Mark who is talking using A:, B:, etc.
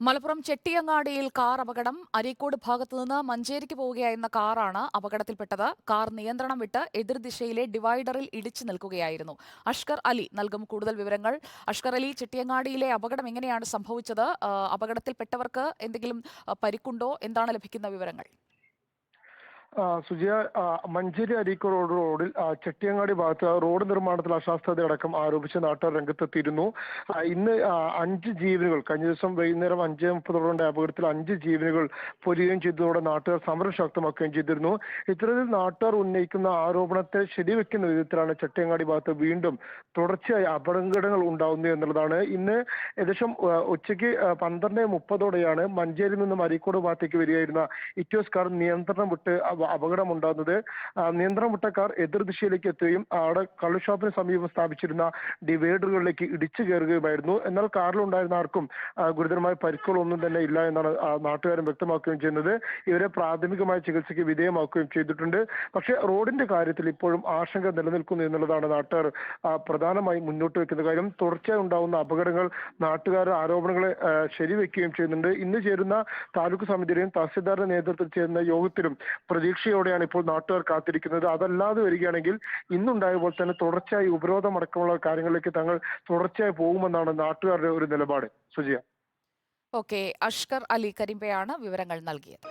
A: Malappuram ചെട്ടിയങ്ങാടിയിൽ car അപകടം. അരീക്കോട് ഭാഗത്തു നിന്ന് മഞ്ചേരിക്ക് പോവുകയായിരുന്ന കാറാണ് അപകടത്തിൽപ്പെട്ടത്. കാർ നിയന്ത്രണം വിട്ട് എതിർദിശയിലെ ഡിവൈഡറിൽ ഇടിച്ചു നിൽക്കുകയായിരുന്നു. അഷ്കർ അലി നൽകും കൂടുതൽ വിവരങ്ങൾ. അഷ്കർ അലി ചെട്ടിയങ്ങാടിയിലെ അപകടം എങ്ങനെയാണ് സംഭവിച്ചത്? അപകടത്തിൽപ്പെട്ടവർക്ക് എന്തെങ്കിലും പരിക്കുണ്ടോ? എന്താണ് ലഭിക്കുന്ന വിവരങ്ങൾ?
B: സുജയ മഞ്ചേരി അരീക്കോട് റോഡ് റോഡിൽ ചെട്ടിയങ്ങാടി ഭാഗത്ത് റോഡ് നിർമ്മാണത്തിൽ അശാസ്ത്രതയടക്കം ആരോപിച്ച് നാട്ടുകാർ രംഗത്തെത്തിയിരുന്നു. ഇന്ന് അഞ്ച് ജീവനുകൾ കഴിഞ്ഞ ദിവസം വൈകുന്നേരം അഞ്ച് മുപ്പതോടെ അപകടത്തിൽ അഞ്ച് ജീവനുകൾ പൊരുകയും ചെയ്തതോടെ നാട്ടുകാർ സമരം ശക്തമാക്കുകയും ചെയ്തിരുന്നു. ഇത്തരത്തിൽ നാട്ടുകാർ ഉന്നയിക്കുന്ന ആരോപണത്തെ ശരിവെക്കുന്ന വിധത്തിലാണ് ചെട്ടിയങ്ങാടി ഭാഗത്ത് വീണ്ടും തുടർച്ചയായി അപകടങ്ങൾ ഉണ്ടാവുന്നത് എന്നുള്ളതാണ്. ഇന്ന് ഏകദേശം ഉച്ചയ്ക്ക് പന്ത്രണ്ട് മുപ്പതോടെയാണ് മഞ്ചേരിയിൽ നിന്നും അരീക്കോട് ഭാഗത്തേക്ക് വരികയായിരുന്ന ഇറ്റോസ് കാർ നിയന്ത്രണം വിട്ട് അപ- അപകടം ഉണ്ടാകുന്നത് ആ, നിയന്ത്രണം വിട്ട കാർ എതിർദിശയിലേക്ക് എത്തുകയും അവിടെ കള്ളുഷാപ്പിന് സമീപം സ്ഥാപിച്ചിരുന്ന ഡിവൈഡറുകളിലേക്ക് ഇടിച്ചു കയറുകയുമായിരുന്നു. എന്നാൽ കാറിലുണ്ടായിരുന്ന ആർക്കും ഗുരുതരമായ പരിക്കുകളൊന്നും തന്നെ ഇല്ല എന്നാണ് നാട്ടുകാരൻ നാട്ടുകാരും വ്യക്തമാക്കുകയും ചെയ്യുന്നത്. ഇവരെ പ്രാഥമികമായ ചികിത്സയ്ക്ക് വിധേയമാക്കുകയും ചെയ്തിട്ടുണ്ട്. പക്ഷേ റോഡിന്റെ കാര്യത്തിൽ ഇപ്പോഴും ആശങ്ക നിലനിൽക്കുന്നു എന്നുള്ളതാണ് നാട്ടുകാർ പ്രധാനമായി മുന്നോട്ട് വെക്കുന്ന കാര്യം. തുടർച്ചയായി ഉണ്ടാവുന്ന അപകടങ്ങൾ നാട്ടുകാർ ആരോപണങ്ങളെ ശരിവെക്കുകയും ചെയ്യുന്നുണ്ട്. ഇന്ന് ചേരുന്ന താലൂക്ക് സമിതിയുടെയും തഹസിൽദാരുടെ നേതൃത്വത്തിൽ ചേരുന്ന യോഗത്തിലും പ്രതീക്ഷയോടെയാണ് ഇപ്പോൾ നാട്ടുകാർ കാത്തിരിക്കുന്നത്. അതല്ലാതെ വരികയാണെങ്കിൽ ഇന്നുണ്ടായ പോലെ തന്നെ തുടർച്ചയായി ഉപരോധം അടക്കമുള്ള കാര്യങ്ങളിലേക്ക് തങ്ങൾ തുടർച്ചയായി പോകുമെന്നാണ് നാട്ടുകാരുടെ ഒരു നിലപാട്. സുജിയ.
A: ഓക്കെ. അഷ്കർ അലി കരിമ്പയാണ് വിവരങ്ങൾ നൽകിയത്.